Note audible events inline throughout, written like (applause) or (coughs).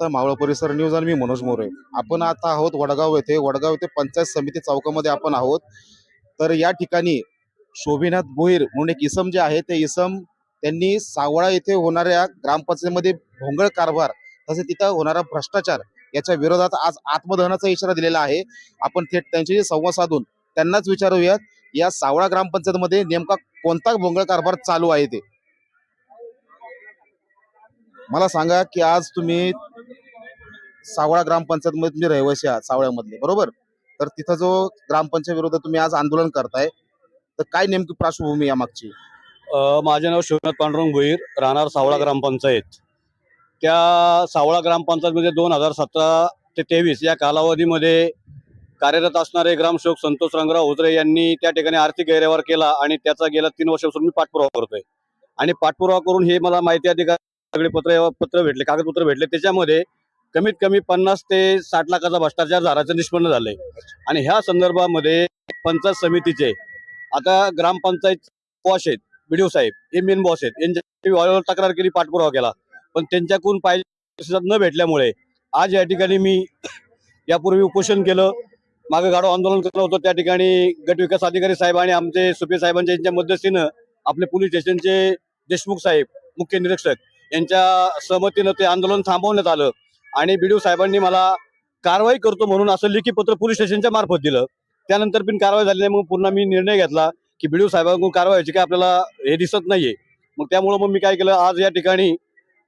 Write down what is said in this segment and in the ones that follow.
आता मावळ परिसर न्यूज आणि मी मनोज मोरे. आपण आता आहोत वडगाव येथे. वडगाव येथे पंचायत समिती चौकामध्ये आपण आहोत. तर या ठिकाणी शोभिनाथ भोईर म्हणून एक इसम जे आहे ते इसम त्यांनी सावळा येथे होणाऱ्या ग्रामपंचायतीमध्ये भोंगळ कारभार तसेच तिथं होणारा भ्रष्टाचार याच्या विरोधात आज आत्मदहनाचा इशारा दिलेला आहे. आपण थेट त्यांच्याशी संवाद साधून त्यांनाच विचारूयात या सावळा ग्रामपंचायतमध्ये नेमका कोणता भोंगळ कारभार चालू आहे ते? मला सांगा की आज तुम्ही सावळा ग्रामपंचायत मध्ये तुम्ही रहिवासी आहात सावळ्यामधले बरोबर? तर तिथं जो ग्रामपंचायत विरोधात तुम्ही आज आंदोलन करताय तर काय नेमकी पार्श्वभूमी या मागची माझे नाव शिवनाथ पांडुरंग भोईर राहणार सावळा ग्रामपंचायत. त्या सावळा ग्रामपंचायतमध्ये दोन हजार सतरा ते तेवीस या कालावधीमध्ये कार्यरत असणारे ग्रामसेवक संतोष रंगराव होजरे यांनी त्या ठिकाणी आर्थिक गैरव्यवहार केला आणि त्याचा गेल्या तीन वर्षापासून मी पाठपुरावा करतोय. आणि पाठपुरावा करून हे मला माहिती अधिकार सगळे पत्र पत्र भेटले कागदपत्र भेटले. त्याच्यामध्ये कमीत कमी पन्नास ते साठ लाखाचा भ्रष्टाचार झाल्याचं निष्पन्न झालंय. आणि ह्या संदर्भामध्ये पंचायत समितीचे आता ग्रामपंचायत बॉस आहेत बीडीओ साहेब हे मेन बॉस आहेत. यांच्या तक्रार केली पाठपुरावा केला. पण त्यांच्याकडून पाहिजे न भेटल्यामुळे आज या ठिकाणी मी यापूर्वी उपोषण केलं. मागे गाडो आंदोलन केलं होतं. त्या ठिकाणी गट विकास अधिकारी साहेब आणि आमचे सुपे साहेबांच्या यांच्या मध्यस्थीनं आपले पोलीस स्टेशनचे देशमुख साहेब मुख्य निरीक्षक यांच्या सहमतीनं ते आंदोलन थांबवण्यात आलं. आणि बीडीओ साहेबांनी मला कारवाई करतो म्हणून असं लेखी पत्र पोलीस स्टेशनच्या मार्फत दिलं. त्यानंतर पण कारवाई झाली नाही मग पुन्हा मी निर्णय घेतला की बीडीओ साहेबांकडून कारवाई व्हायची काय आपल्याला हे दिसत नाहीये. मग त्यामुळं मग मी काय केलं आज या ठिकाणी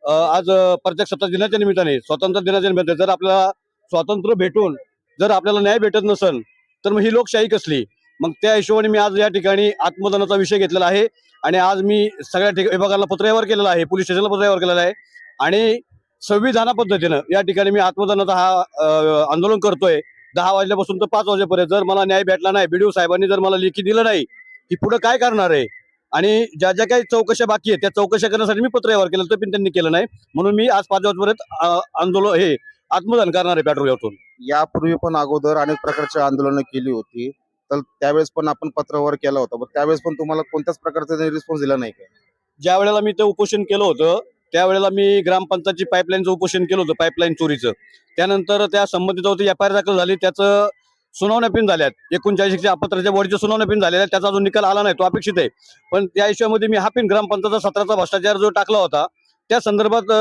आज अ, प्रजासत्ताक दिनाच्या निमित्ताने स्वातंत्र्य दिनाच्या निमित्ताने जर आपल्याला स्वातंत्र्य भेटून जर आपल्याला न्याय भेटत नसेल तर मग ही लोकशाही कसली? मग त्या हिशोबाने मी आज या ठिकाणी आत्मदानाचा विषय घेतलेला आहे. आणि आज मी सगळ्या ठिकाणी विभागाला पत्रव्यवहार केलेला आहे पोलीस स्टेशनला पत्रव्यवहार केलेला आहे. आणि संविधाना पद्धतीनं या ठिकाणी मी आत्मदानाचा हा आंदोलन करतोय. दहा वाजल्यापासून तर पाच वाजेपर्यंत जर मला न्याय भेटला नाही बीडीओ साहेबांनी जर मला लेखी दिलं नाही की पुढे काय करणार आहे? आणि ज्या ज्या काही चौकशा बाकी आहेत त्या चौकशा करण्यासाठी मी पत्रव्यवहार केलं तर पण त्यांनी केलं नाही. म्हणून मी आज पाच वाजेपर्यंत आंदोलन हे आत्मदान करणार आहे पेट्रोलवरून यापूर्वी पण अगोदर अनेक प्रकारची आंदोलनं केली होती. तर त्यावेळेस पण आपण पत्रव्यवहार केला होता. पण त्यावेळेस पण तुम्हाला कोणत्याच प्रकारचा रिस्पॉन्स दिला नाही का? ज्या वेळेला मी ते उपोषण केलं होतं त्यावेळेला मी ग्रामपंचायतची पाईपलाईनचं उपोषण केलं होतं पाईपलाईन चोरीचं. त्यानंतर त्या संबंधित एफ आय आर दाखल झाली त्याचं सुनावण्या पिन झाल्यात. एकोणचाळीसच्या अपत्राच्या बॉडीच्या सुनावण्या पिन झालेल्या त्याचा अजून निकाल आला नाही तो अपेक्षित आहे. पण त्या हिशोबामध्ये मी हा पिन ग्रामपंचायतचा सतराचा भ्रष्टाचार जो टाकला होता त्या संदर्भात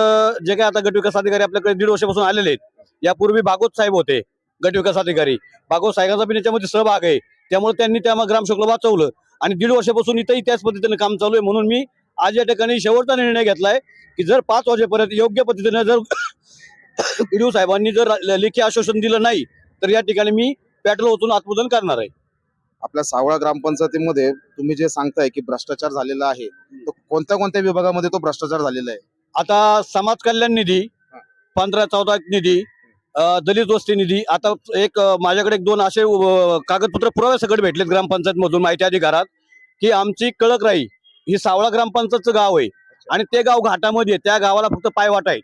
जे काही आता गटविकास अधिकारी आपल्याकडे दीड वर्षापासून आलेले आहेत यापूर्वी भागवत साहेब होते गटविकास अधिकारी. भागवत साहेबांचा पण याच्यामध्ये सहभाग आहे. त्यामुळे त्यांनी त्या ग्रामसेवकला वाचवलं. आणि दीड वर्षापासून इथंही त्याच पद्धतीने काम चालू आहे. म्हणून मी आज या ठिकाणी शेवटचा निर्णय घेतलाय की जर पाच वाजेपर्यंत योग्य पद्धतीने जर (coughs) बीडीओ साहेबांनी जर लेखी आश्वासन दिलं नाही तर या ठिकाणी मी पेट्रोल ओतून आत्मोदन करणार आहे. आपल्या सावळा ग्रामपंचायतीमध्ये तुम्ही जे सांगताय की भ्रष्टाचार झालेला आहे तर कोणत्या कोणत्या विभागामध्ये तो भ्रष्टाचार झालेला आहे? आता समाज कल्याण निधी पंधरा चौदा निधी दलित वस्ती निधी. आता एक माझ्याकडे एक दोन असे कागदपत्र पुरावे सगळे भेटलेत ग्रामपंचायत मधून माहिती अधिकारात की आमची कळकराई ही सावळा ग्रामपंचायतचं गाव आहे. आणि ते गाव घाटामध्ये आहे. त्या गावाला फक्त पायवाट आहे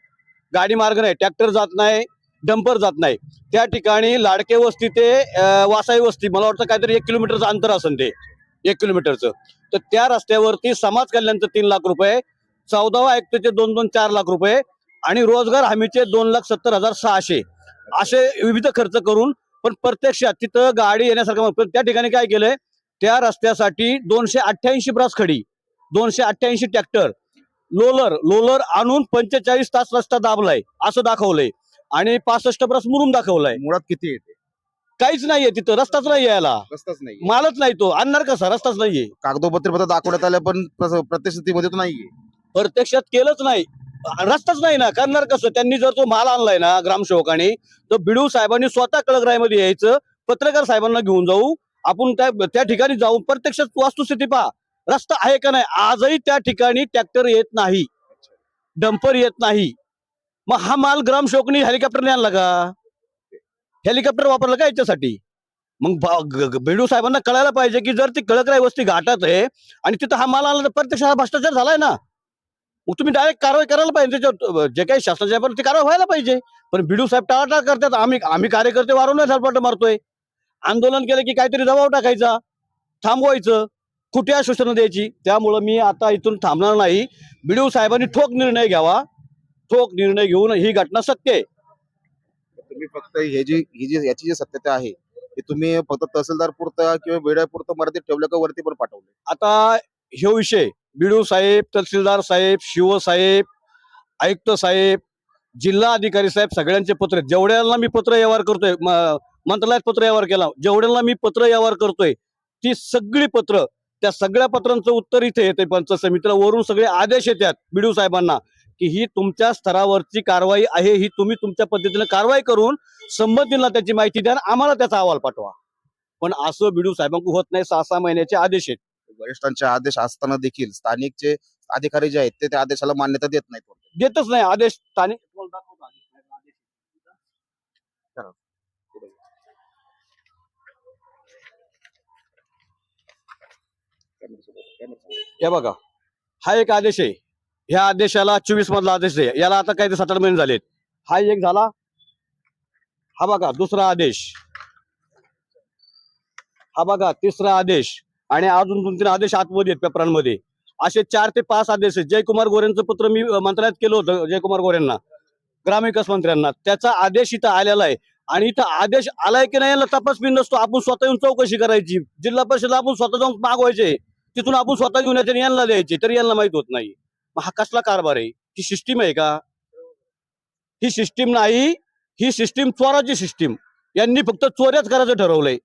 गाडी मार्ग नाही. ट्रॅक्टर जात नाही. डंपर जात नाही. त्या ठिकाणी लाडके वस्ती ते वासाई वस्ती मला वाटतं काहीतरी एक किलोमीटरचं अंतर असेल ते. एक किलोमीटरचं. तर त्या रस्त्यावरती समाज कल्याणचं तीन लाख रुपये चौदावा आयुक्ताचे दोन दोन चार लाख रुपये आणि रोजगार हमीचे दोन लाख सत्तर हजार सहाशे. असे विविध खर्च करून पण प्रत्यक्षात तिथं गाडी येण्यासारखं त्या ठिकाणी काय केलंय? त्या रस्त्यासाठी दोनशे अठ्ठ्याऐंशी ब्रास खडी दोनशे अठ्ठ्याऐंशी ट्रॅक्टर लोलर लोलर आणून पंचेचाळीस तास रस्ता दाबलाय असं दाखवलंय. आणि पासष्ट ब्रास मुरुम दाखवलाय. मुळात किती येते काहीच नाहीये तिथं रस्ताच नाही यायला रस्ताच नाही मालच नाही तो आणणार कसा? रस्ताच नाहीये. कागदोपत्री पत्र दाखवण्यात आलं पण प्रस- प्रत्यक्षतेमध्ये तो नाहीये. प्रत्यक्षात केलंच नाही. रस्ताच नाही ना करणार कसं? त्यांनी जर तो माल आणलाय ना ग्रामसेवकाने तर बिडू साहेबांनी स्वतः कळकरायमध्ये यायचं पत्रकार साहेबांना घेऊन जाऊ आपण त्या त्या ठिकाणी जाऊन प्रत्यक्ष वास्तुस्थिती पहा. रस्ता आहे का नाही? आजही त्या ठिकाणी ट्रॅक्टर येत नाही. डंपर येत नाही. मग हा माल ग्रामसेवकनी हेलिकॉप्टरने आणला का? हेलिकॉप्टर वापरलं का याच्यासाठी? मग भिडू साहेबांना कळायला पाहिजे की जर ती कळकराय वस्ती घाटात आहे आणि तिथं हा माल आला तर प्रत्यक्ष हा भ्रष्टाचार झालाय ना. मग तुम्ही डायरेक्ट कारवाई करायला पाहिजे. त्याच्यावर जे काही शासनाच्या आहे, ती कारवाई व्हायला पाहिजे. पण बिडू साहेब टाळाटाळ करतात. आम्ही आम्ही कार्यकर्ते वारंवार झलपाट मारतोय. आंदोलन केलं की काहीतरी दबाव टाकायचा. थांबवायचं. कुठे आश्वासनं द्यायची? त्यामुळं मी आता इथून थांबणार नाही. बिडू साहेबांनी ठोक निर्णय घ्यावा. ठोक निर्णय घेऊन ही घटना सत्य आहे. तुम्ही फक्त हे जी ही जी याची जी सत्यता आहे ती तुम्ही फक्त तहसीलदार पुरतं किंवा वेड्यापुरतं मराठीत ठेवलं का वरती पण पाठवलं आता ह्यो विषय बिडू साहेब तहसीलदार साहेब शिव साहेब आयुक्त साहेब जिल्हा अधिकारी साहेब सगळ्यांचे पत्र. आहेत. जेवढ्यांना मी पत्र व्यवहार करतोय मंत्रालयात पत्र व्यवहार केला जेवढ्यांना मी पत्र व्यवहार करतोय ती सगळी पत्र त्या सगळ्या पत्रांचं उत्तर इथे येते पंच समितीला वरून सगळे आदेश येतात बिडू साहेबांना की ही तुमच्या स्तरावरची कारवाई आहे ही तुम्ही तुमच्या पद्धतीने कारवाई करून संबंधीला त्याची माहिती द्या आम्हाला त्याचा अहवाल पाठवा. पण असं बिडू साहेबांकडून होत नाही सहा सहा महिन्याचे आदेश आहेत. वरिष्ठांचे आदेश असताना देखील स्थानिकचे अधिकारी जे आहेत ते त्या आदेशाला मान्यता देत नाहीत देतच नाही. आदेश स्थानिक तुम्हाला दाखवतो आदेश. हे बघा. हा एक आदेश आहे. ह्या आदेशाला चोवीस मधला आदेश आहे. याला आता काही सात आठ महिने झालेत. हा एक झाला. हा बघा दुसरा आदेश. हा बघा तिसरा आदेश. आणि अजून दोन तीन आदेश आतमध्ये आहेत पेपरांमध्ये. असे चार ते पाच आदेश आहेत. जयकुमार गोऱ्यांचं पत्र मी मंत्रालयात केलं होतं जयकुमार गोऱ्यांना ग्रामविकास मंत्र्यांना. त्याचा आदेश इथं आलेला आहे. आणि इथं आदेश आलाय की नाही याला तपास बी नसतो आपण स्वतः येऊन चौकशी करायची. जिल्हा परिषदला आपण स्वतः जाऊन मागवायचे. तिथून आपण स्वतः घेऊन यायचे यांना द्यायचे. तरी यांना माहीत होत नाही. मग हा कसला कारभार आहे? ही सिस्टीम आहे का? ही सिस्टीम नाही. ही सिस्टीम चोराची सिस्टीम यांनी फक्त चोऱ्याच करायचं ठरवलंय.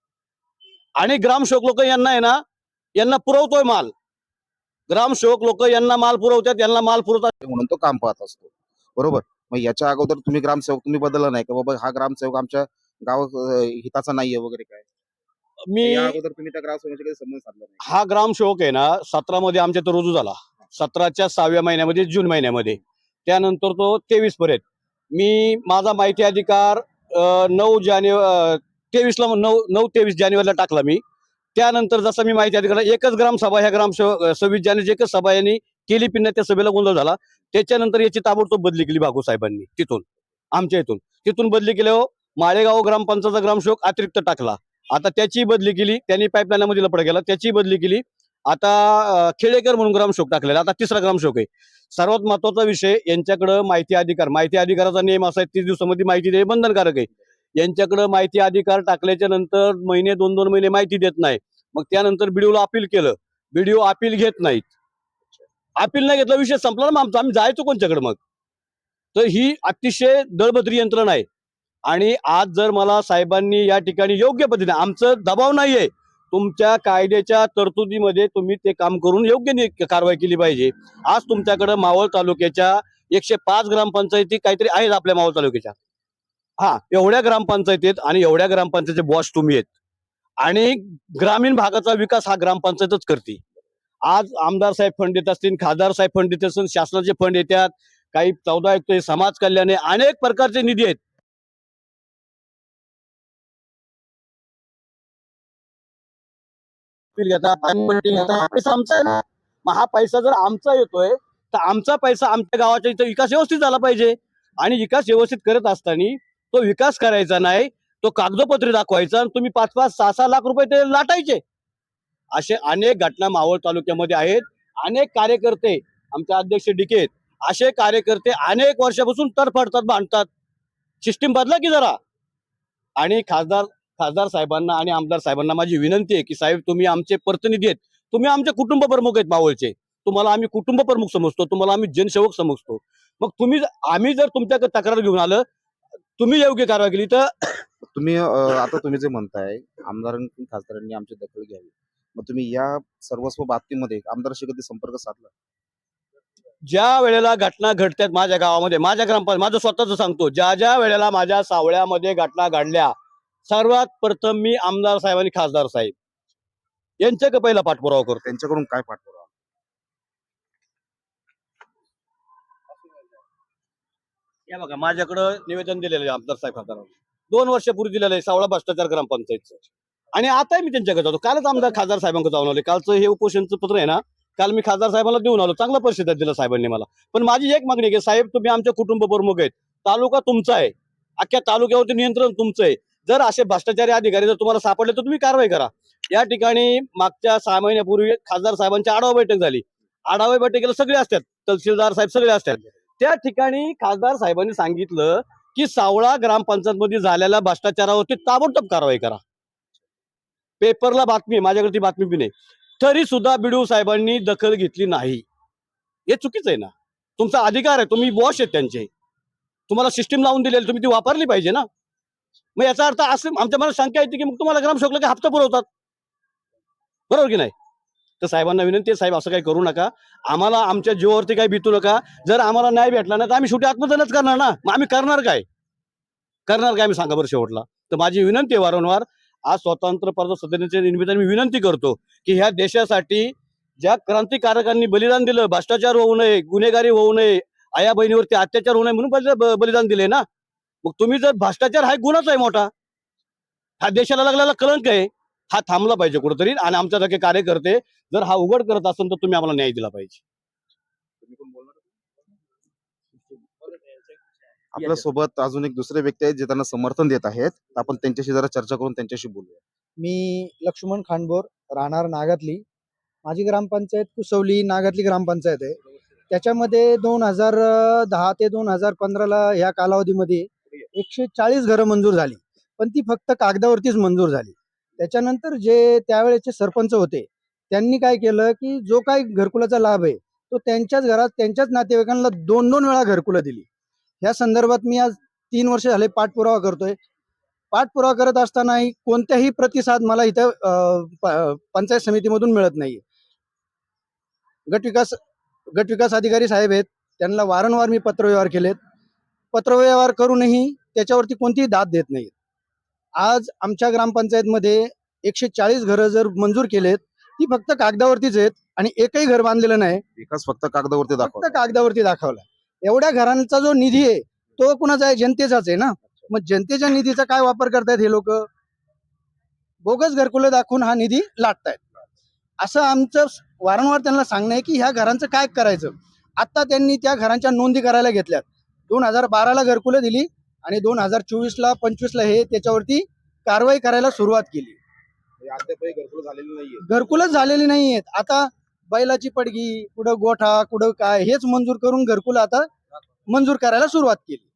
आणि ग्रामसेवक लोक यांना आहे ना यांना पुरवतोय माल. ग्रामसेवक लोक यांना माल पुरवतात यांना माल पुरवतात. म्हणून तो काम पाहत असतो. बरोबर? मग याच्या अगोदर तुम्ही ग्रामसेवक तुम्ही बदलला नाही का? बाबा हा ग्रामसेवक आमच्या गाव हिताचा नाहीये वगैरे काय? मी अगोदर तुम्ही त्या ग्रामसेवकाशी काही संबंध साधला नाही. हा ग्रामसेवक आहे ना सतरा मध्ये आमच्या तो रुजू झाला. सतराच्या सहाव्या महिन्यामध्ये जून महिन्यामध्ये. त्यानंतर तो तेवीस पर्यंत. मी माझा माहिती अधिकार नऊ जानेवारी तेवीसला नऊ नऊ तेवीस जानेवारीला टाकला मी. त्यानंतर जसा मी माहिती अधिकार एकच ग्रामसभा ह्या ग्राम सव्वीस जानेची एकच सभा यांनी केली पिन्या त्या सभेला गोंधळ झाला. त्याच्यानंतर याची ताबडतोब बदली केली भागू साहेबांनी तिथून आमच्या इथून. तिथून बदली केल्यावर माळेगाव ग्रामपंचायतचा ग्रामसेवक अतिरिक्त टाकला. आता त्याची बदली केली त्यांनी पाईपलाईनमध्ये लपड केला त्याची बदली केली. आता खेडेकर म्हणून ग्रामसेवक टाकलेला आता तिसरा ग्रामसेवक आहे. सर्वात महत्त्वाचा विषय यांच्याकडं माहिती अधिकार. माहिती अधिकाराचा नियम असा आहे तीस दिवसामध्ये माहिती देणे बंधनकारक आहे. यांच्याकडं माहिती अधिकार टाकल्याच्या नंतर महिने दोन दोन महिने माहिती देत नाही. मग त्यानंतर बीडीओला अपील केलं. बीडीओ अपील घेत नाहीत. अपील नाही घेतला विषय संपला ना मग आमचा. आम्ही जायचो कोणच्याकडे मग? तर ही अतिशय दळबद्री यंत्रणा आहे. आणि आज जर मला साहेबांनी या ठिकाणी योग्य पद्धतीने आमचं दबाव नाहीये. तुमच्या कायद्याच्या तरतुदीमध्ये तुम्ही ते काम करून योग्य कारवाई केली पाहिजे. आज तुमच्याकडे मावळ तालुक्याच्या एकशे पाच ग्रामपंचायती काहीतरी आहेत आपल्या मावळ तालुक्याच्या. हा एवढ्या ग्रामपंचायती आहेत आणि एवढ्या ग्रामपंचायतीचे बॉस तुम्ही आहेत आणि ग्रामीण भागाचा विकास हा ग्रामपंचायतच करते. आज आमदार साहेब फंड देत असतील खासदार साहेब फंड देत असतील शासनाचे फंड येतात काही चौदा आयुक्त समाज कल्याण अनेक प्रकारचे निधी आहेत. हा पैसा मग हा पैसा जर आमचा येतोय तर आमचा पैसा आमच्या गावाच्या इथं विकास व्यवस्थित झाला पाहिजे. आणि विकास व्यवस्थित करत असताना तो विकास करायचा नाही तो कागदोपत्री दाखवायचा आणि तुम्ही पाच पाच सहा सहा लाख रुपये ते लाटायचे. असे अनेक घटना मावळ तालुक्यामध्ये आहेत. अनेक कार्यकर्ते आमचे अध्यक्ष डिकेत असे कार्यकर्ते अनेक वर्षापासून तडफडतात बांधतात सिस्टीम बदला की जरा. आणि खासदार खासदार साहेबांना आणि आमदार साहेबांना माझी विनंती आहे की साहेब तुम्ही आमचे प्रतिनिधी आहेत. तुम्ही आमचे कुटुंब प्रमुख आहेत मावळचे. तुम्हाला आम्ही कुटुंब प्रमुख समजतो तुम्हाला आम्ही जनसेवक समजतो. मग तुम्ही आम्ही जर तुमच्याकडे तक्रार घेऊन आलं तुम्ही योग्य कारवाई केली तर तुम्ही अं, आता तुम्ही जे म्हणताय आमदारांनी खासदारांनी आमची दखल घ्यावी. मग तुम्ही या सर्वस्व बाबतीमध्ये आमदाराशी कधी संपर्क साधला? ज्या वेळेला घटना घडतात माझ्या गावामध्ये माझ्या ग्रामपंचायत माझं स्वतःच सांगतो ज्या ज्या वेळेला माझ्या सावळ्यामध्ये घटना घडल्या सर्वात प्रथम मी आमदार साहेब आणि खासदार साहेब. यांच्याकडे पहिला पाठपुरावा करतो. त्यांच्याकडून काय पाठपुरावा? या बघा माझ्याकडं निवेदन दिलेलं आहे आमदार साहेब खासदार दोन वर्षापूर्वी दिलेलं आहे सावळा भ्रष्टाचार ग्रामपंचायतचं. आणि आताही मी त्यांच्याकडे जातो. कालच आमदार खासदार साहेबांकडे जाऊन आले. कालचं हे उपोषणचं पत्र आहे ना काल मी खासदार साहेबांना देऊन आलो. चांगला परिषद दिला साहेबांनी मला. पण माझी एक मागणी आहे की साहेब तुम्ही आमच्या कुटुंब प्रमुख आहेत. तालुका तुमचा आहे. अख्ख्या तालुक्यावरती नियंत्रण तुमचं आहे. जर असे भ्रष्टाचारी अधिकारी जर तुम्हाला सापडले तर तुम्ही कारवाई करा. या ठिकाणी मागच्या सहा महिन्यापूर्वी खासदार साहेबांची आढावा बैठक झाली. आढावा बैठकीला सगळे असतात. तहसीलदार साहेब सगळे असतात. त्या ठिकाणी खासदार साहेबांनी सांगितलं की सावळा ग्रामपंचायतमध्ये झालेल्या भ्रष्टाचारावरती ताबडतोब कारवाई करा. पेपरला बातमी माझ्याकडे ती बातमी बी नाही. तरी सुद्धा बिडू साहेबांनी दखल घेतली नाही. हे चुकीचं आहे ना? तुमचा अधिकार आहे तुम्ही बॉस आहेत त्यांचे. तुम्हाला सिस्टीम लावून दिलेली तुम्ही ती वापरली पाहिजे ना? मग याचा अर्थ असं आमच्या मला शंका येते की मग तुम्हाला ग्रामसेवकला की हप्ता पुरवतात. बरोबर की नाही? तर साहेबांना विनंती आहे साहेब असं काही करू नका. आम्हाला आमच्या जीवावरती काही भीतू नका. जर आम्हाला न्याय भेटला ना तर आम्ही शेवटी आत्मदानच करणार ना? मग आम्ही करणार काय? करणार काय आम्ही सांगा बरं शेवटला. तर माझी विनंती आहे वारंवार आज स्वतंत्र पद सदनाच्या निमित्ताने मी विनंती करतो की ह्या देशासाठी ज्या क्रांतिकारकांनी बलिदान दिलं भ्रष्टाचार होऊ नये गुन्हेगारी होऊ नये आया बहिणीवरती अत्याचार होऊ नये म्हणून बलिदान दिले ना? मग तुम्ही जर भ्रष्टाचार हा गुणच गुन्हाच आहे मोठा. हा देशाला लागलेला कलंक आहे. हा थांबला पाहिजे कुठेतरी आणि आमच्यासारखे कार्यकर्ते जर हा उघड करत असेल तर तुम्ही आम्हाला न्याय दिला पाहिजे. आपल्यासोबत अजून एक दुसरे व्यक्ती आहेत जे त्यांना समर्थन देत आहेत. आपण त्यांच्याशी जरा चर्चा करून त्यांच्याशी बोलूया. मी लक्ष्मण खानबोर राहणार नागातली. माझी ग्रामपंचायत कुसवली नागातली ग्रामपंचायत आहे. त्याच्यामध्ये दोन हजार दहा ते दोन हजार पंधराला ह्या कालावधीमध्ये एकशे चाळीस घरं मंजूर झाली. पण ती फक्त कागदावरतीच मंजूर झाली. त्याच्यानंतर जे त्यावेळेचे सरपंच होते त्यांनी काय केलं की जो काही घरकुलाचा लाभ आहे तो त्यांच्याच घरात त्यांच्याच नातेवाईकांना दोन दोन वेळा घरकुलं दिली. ह्या संदर्भात मी आज तीन वर्ष झाले पाठपुरावा करतोय. पाठपुरावा करत असतानाही कोणत्याही प्रतिसाद मला इथं पंचायत समितीमधून मिळत नाही गटविकास गटविकास अधिकारी साहेब आहेत त्यांना वारंवार मी पत्रव्यवहार केलेत. पत्रव्यवहार करूनही त्याच्यावरती कोणतीही दाद देत नाहीत. आज आमच्या ग्रामपंचायतमध्ये एकशे चाळीस घरं जर मंजूर केलेत ती फक्त कागदावरतीच आहेत आणि एकही घर बांधलेलं नाही. विकास फक्त कागदावरती दाखवा फक्त कागदावरती दाखवला एवढ्या घरांचा जो निधी आहे तो कुणाचा आहे? जनतेचाच आहे ना? मग जनतेच्या निधीचा काय वापर करतायत हे लोक? बोगस घरकुलं दाखवून हा निधी लाटतायत. असं आमचं वारंवार त्यांना सांगणं आहे की ह्या घरांचं काय करायचं? आता त्यांनी त्या घरांच्या नोंदी करायला घेतल्यात. दोन हजार बाराला घरकुलं दिली आणि दोन हजार चोवीसला पंचवीसला हे त्याच्यावरती कारवाई करायला सुरुवात केली. अद्यापही घरकुल झालेली नाहीये. घरकुलच झालेली नाही आहेत आता बैलाची पडगी कुठं गोठा कुठं काय हेच मंजूर करून घरकुल आता मंजूर करायला सुरुवात केली.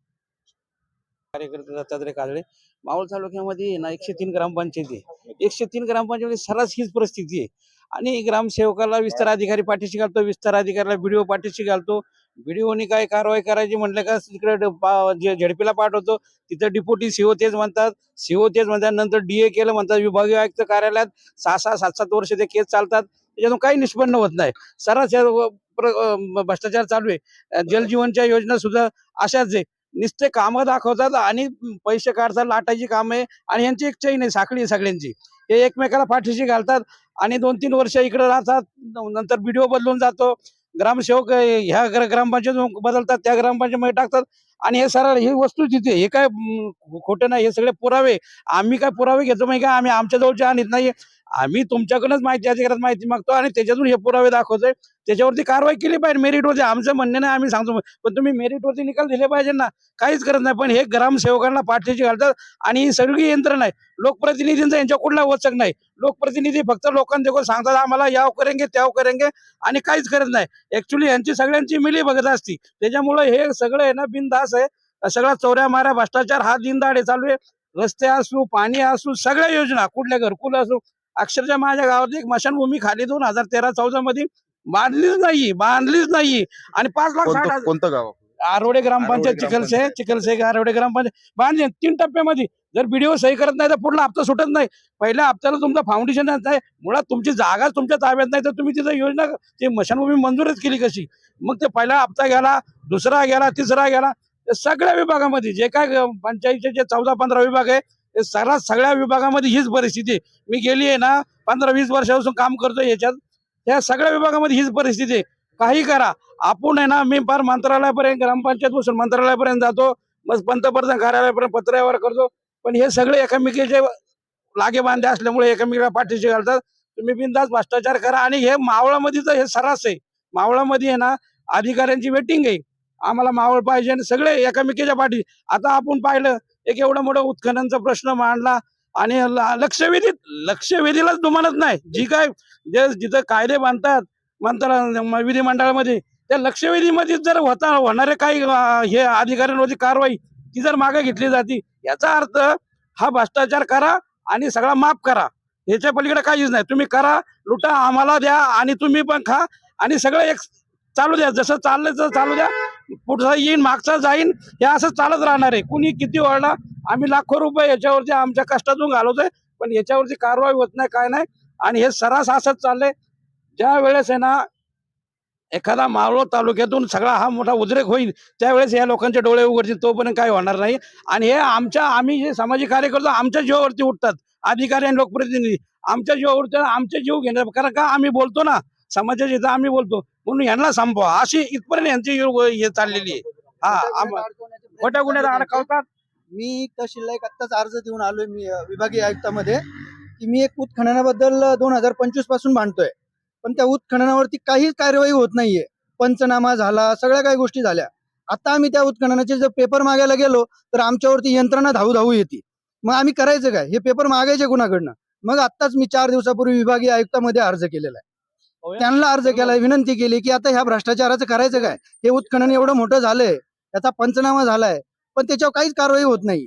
कार्यकर्ते दत्तात्रय काजळे मावळ तालुक्यामध्ये ना एकशे तीन ग्रामपंचायती आहे. एकशे तीन ग्रामपंचायती सरास हीच परिस्थिती आहे. आणि ग्रामसेवकाला विस्तार अधिकारी पाठीशी घालतो विस्तार अधिकाऱ्याला बीडीओ पाठीशी घालतो. बीडीओनी काय कारवाई करायची म्हटलं का तिकडे ड- झडपीला पाठवतो तिथं डिप्युटी सीओ तेच म्हणतात. सीओ तेच म्हणतात नंतर डीए केलं म्हणतात विभागीय आयुक्त कार्यालयात सहा सहा सात सात वर्ष ते केस चालतात. त्याच्यातून काही निष्पन्न होत नाही. सरास भ्रष्टाचार चालू आहे. जलजीवनच्या योजना सुद्धा अशाच आहे. नुसते कामं दाखवतात आणि पैसे काढतात लाटायची कामं आहे आणि यांची एक चैन आहे साखळी सगळ्यांची. हे एकमेकाला पाठीशी घालतात आणि दोन तीन वर्ष इकडे राहतात नंतर व्हिडिओ बदलून जातो. ग्रामसेवक ह्या ग्रामपंचायत बदलतात त्या ग्रामपंचायतमध्ये टाकतात. आणि हे सरळ ही वस्तू तिथे हे काय खोटे नाही हे सगळे पुरावे आम्ही काय पुरावे घेतो माहिती का? आम्ही आमच्या जवळच्या आणत नाही आम्ही तुमच्याकडूनच माहिती अधिकारात माहिती मागतो आणि त्याच्यातून हे पुरावे दाखवतोय. त्याच्यावरती कारवाई केली पाहिजे. मेरिटवरती आमचं म्हणणं नाही आम्ही सांगतो. पण तुम्ही मेरिटवरती निकाल दिले पाहिजे ना. काहीच करत नाही. पण हे ग्रामसेवकांना पाठीशी घालतात आणि ही सगळी यंत्रणा आहे. लोकप्रतिनिधींचा यांच्या कुठला वचक नाही. लोकप्रतिनिधी फक्त लोकांचे सांगतात आम्हाला याव करेंगे त्याव करेंगे आणि काहीच करत नाही. ऍक्च्युली यांची सगळ्यांची मिली बघत असती. त्याच्यामुळे हे सगळं आहे ना बिनधास आहे. सगळा चौऱ्या माऱ्या भ्रष्टाचार हा दिनदाडे चालू आहे. रस्ते असू पाणी असू सगळ्या योजना कुठल्या घरकुल असू. अक्षरशः माझ्या गावात एक मशानभूमी खाली दोन हजार तेरा चौदा मध्ये बांधलीच नाही बांधलीच नाही. आणि पाच लाख साठ कोणतं हजार कोणतं गाव? आरोडे ग्रामपंचायत आरोडे चिखलसे चिखलसे आरोडे ग्रामपंचायत. बांधले तीन टप्प्यामध्ये. जर बीडीओ सही करत नाही तर पुढला हप्ता सुटत नाही. पहिल्या हप्त्याला तुमचं फाउंडेशन नाही. मुळात तुमची जागाच तुमच्या ताब्यात नाही तर तुम्ही तिथं योजना ती मशानभूमी मंजूरच केली कशी? मग ते पहिला हप्ता गेला दुसरा गेला तिसरा गेला ते सगळ्या विभागामध्ये जे काय ग- पंचायतचे जे चौदा पंधरा विभाग आहे ते सगळ्या सगळ्या विभागामध्ये हीच परिस्थिती आहे. मी गेली आहे ना पंधरा वीस वर्षापासून काम करतोय याच्यात. या सगळ्या विभागामध्ये हीच परिस्थिती आहे. काही करा. आपण आहे ना मी फार मंत्रालयापर्यंत ग्रामपंचायत पासून मंत्रालयापर्यंत जातो. मग पंतप्रधान कार्यालयापर्यंत पत्रव्यवहार करतो. पण हे सगळे एकमेकीचे लागे बांधे असल्यामुळे एकमेकीला पाठीशी घालतात. तुम्ही बिंदास भ्रष्टाचार करा आणि हे मावळामध्ये तर हे सरास आहे. मावळामध्ये आहे ना अधिकाऱ्यांची वेटिंग आहे. आम्हाला मावळ पाहिजे आणि सगळे एकामेकीच्या पाठी. आता आपण पाहिलं एक एवढा मोठा उत्खननचा प्रश्न मांडला. आणि ल- लक्षवेधीत लक्षवेधीलाच दुमानत नाही. जी काय जे जिथं कायदे बांधतात म्हणताना विधिमंडळामध्ये त्या लक्षवेधीमध्ये जर होता होणारे काही हे अधिकाऱ्यांवरती कारवाई ती जर मागे घेतली जाती याचा अर्थ हा भ्रष्टाचार करा आणि सगळा माफ करा. याच्या पलीकडे काहीच नाही. तुम्ही करा लुटा आम्हाला द्या आणि तुम्ही पण खा आणि सगळं एक चालू द्या. जसं चाललं तसं चालू द्या. पुढचा येईन मागचा जाईन हे असं चालत राहणार आहे. कुणी किती ओरडा आम्ही लाखो रुपये याच्यावरती आमच्या कष्टातून घालवतोय पण याच्यावरती कारवाई होत नाही काय नाही. आणि हे सरास असंच चाललंय. ज्या वेळेस आहे ना एखादा मावळ तालुक्यातून सगळा हा मोठा उद्रेक होईल त्यावेळेस या लोकांचे डोळे उघडतील तोपर्यंत काय होणार नाही. आणि हे आमच्या आम्ही जे सामाजिक कार्य करतो आमच्या जीवावरती उठतात अधिकारी आणि लोकप्रतिनिधी. आमच्या जीवावरती आमचे जीव घेणार कारण का आम्ही बोलतो ना समाजाच्या इथं आम्ही बोलतो. म्हणून यांना संपवा. अशी इथपर्यंत यांची हे चाललेली आहे. हा खोट्या गुन्ह्यात अडकवतात मी तहसीलला एक आत्ताच अर्ज देऊन आलोय मी विभागीय आयुक्तामध्ये की मी एक उत्खननाबद्दल दोन हजार पंचवीसपासून भांडतोय. पण त्या उत्खननावरती काहीच कार्यवाही होत नाहीये. पंचनामा झाला सगळ्या काही गोष्टी झाल्या. आता आम्ही त्या उत्खननाचे जर पेपर मागायला गेलो तर आमच्यावरती यंत्रणा धावू धावू येते. मग आम्ही करायचं काय? हे पेपर मागायचे कुणाकडनं? मग आत्ताच मी चार दिवसापूर्वी विभागीय आयुक्तामध्ये अर्ज केलेला आहे. त्यांना अर्ज केलाय विनंती केली की आता ह्या भ्रष्टाचाराचं करायचं काय? हे उत्खनन एवढं मोठं झालंय त्याचा पंचनामा झालाय. पण त्याच्यावर काहीच कारवाई होत नाही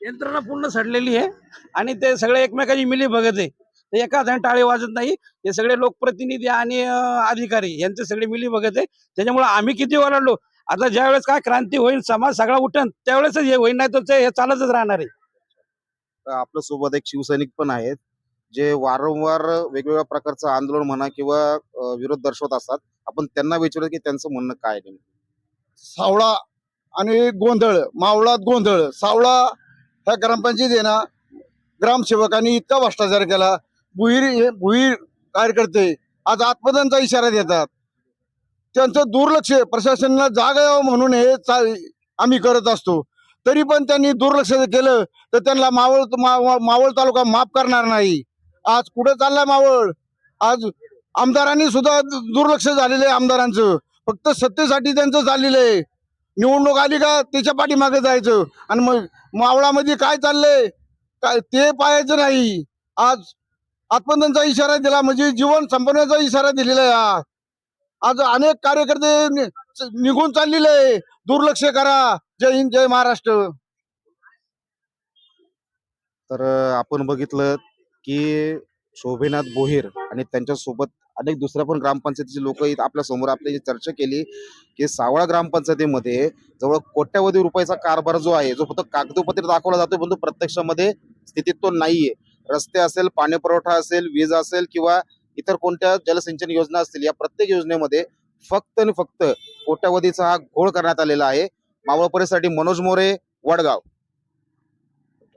यंत्रणा पूर्ण सडलेली आहे आणि ते सगळे एकमेकाची मिली बघत आहे. ते टाळे वाजत नाही. हे सगळे लोकप्रतिनिधी आणि अधिकारी यांचे सगळे मिली बघत आहे. त्याच्यामुळे आम्ही किती ओरडलो आता ज्या वेळेस काय क्रांती होईल समाज सगळा उठन त्यावेळेस हे होईल नाही तर ते हे चालतच राहणार आहे. आपल्यासोबत एक शिवसैनिक पण आहेत जे वारंवार वेगवेगळ्या प्रकारचं आंदोलन म्हणा किंवा विरोध दर्शवत असतात. आपण त्यांना विचारलं की त्यांचं म्हणणं काय. सावळा आणि गोंधळ मावळात गोंधळ. सावळा ह्या ग्रामपंचायत ना ग्रामसेवकांनी इतका भ्रष्टाचार केला. भुईर हे भुईर कार्यकर्ते आज आत्मदानचा इशारा देतात. त्यांचं दुर्लक्ष प्रशासनाला जागा यावं म्हणून हे चा- आम्ही करत असतो. तरी पण त्यांनी दुर्लक्ष केलं तर त्यांना मावळ मा- मावळ तालुका माफ करणार नाही. आज कुठं चाललाय मावळ? आज आमदारांनी सुद्धा दुर्लक्ष झालेलं आहे आमदारांचं. फक्त सत्तेसाठी त्यांचं चाललेलं आहे. निवडणूक आली का त्याच्या पाठीमागे जायचं. आणि मग मावळामध्ये काय चाललंय? काय ते पाहायचं नाही. आज आत्मदनचा इशारा दिला म्हणजे जीवन संपवण्याचा इशारा दिलेला आहे आज अनेक कार्यकर्ते निघून चाललेले आहे. दुर्लक्ष करा. जय हिंद जय महाराष्ट्र. तर आपण बघितलं की शोभेनाथ बोहीर आणि त्यांच्यासोबत अनेक दुसऱ्या पण ग्रामपंचायतीचे लोक आपल्यासमोर आपली चर्चा केली की सावळा ग्रामपंचायतीमध्ये जवळ कोट्यावधी रुपयाचा कारभार जो आहे जो फक्त कागदोपत्री दाखवला जातो परंतु प्रत्यक्षामध्ये स्थितीत तो नाहीये. रस्ते असेल पाणी पुरवठा असेल वीज असेल किंवा इतर कोणत्या जलसिंचन योजना असतील या प्रत्येक योजनेमध्ये फक्त आणि फक्त कोट्यावधीचा हा घोळ करण्यात आलेला आहे. मावळ परिसरासाठी मनोज मोरे वडगाव.